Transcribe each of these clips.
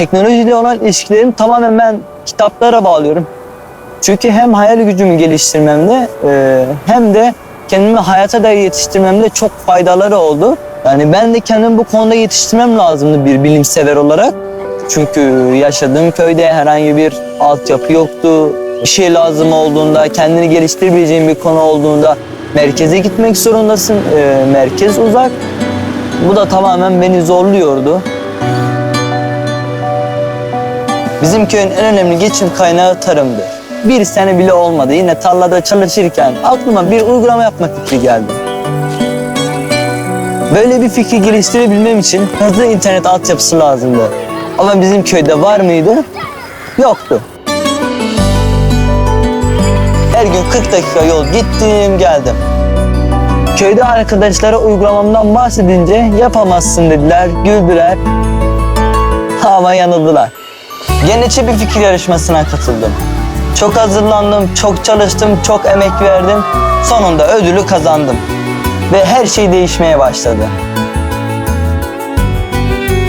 teknolojiyle olan ilişkilerimi tamamen ben kitaplara bağlıyorum. Çünkü hem hayal gücümü geliştirmemde e, hem de kendimi hayata dair yetiştirmemde çok faydaları oldu. Yani ben de kendimi bu konuda yetiştirmem lazımdı bir bilimsever olarak. Çünkü yaşadığım köyde herhangi bir altyapı yoktu. Bir şey lazım olduğunda, kendini geliştirebileceğin bir konu olduğunda merkeze gitmek zorundasın. E, merkez uzak. Bu da tamamen beni zorluyordu. Bizim köyün en önemli geçim kaynağı tarımdır. Bir sene bile olmadı. Yine tarlada çalışırken aklıma bir uygulama yapma fikri geldi. Böyle bir fikri geliştirebilmem için hızlı internet altyapısı lazımdı. Ama bizim köyde var mıydı? Yoktu. Her gün 40 dakika yol gittim geldim. Köyde arkadaşlara uygulamamdan bahsedince yapamazsın dediler, güldüler. Ama yanıldılar. Gene bir fikir yarışmasına katıldım. Çok hazırlandım, çok çalıştım, çok emek verdim. Sonunda ödülü kazandım. Ve her şey değişmeye başladı.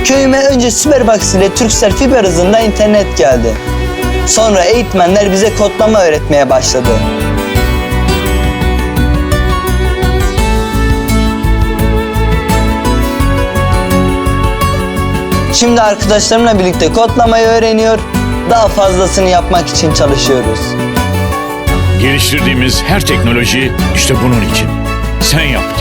Köyüme önce Superbox ile Turkcell fiber hızında internet geldi. Sonra eğitmenler bize kodlama öğretmeye başladı. Şimdi arkadaşlarımla birlikte kodlamayı öğreniyor, daha fazlasını yapmak için çalışıyoruz. Geliştirdiğimiz her teknoloji işte bunun için. Sen yap diye.